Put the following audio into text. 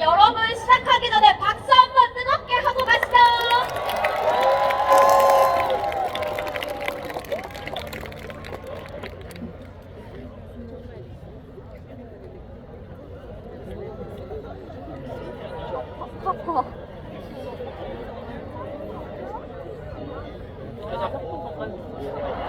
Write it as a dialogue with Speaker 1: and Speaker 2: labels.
Speaker 1: 여러분 시작하기 전에 박수 한번 뜨겁게 하고 가시죠. 여자 폭풍 건강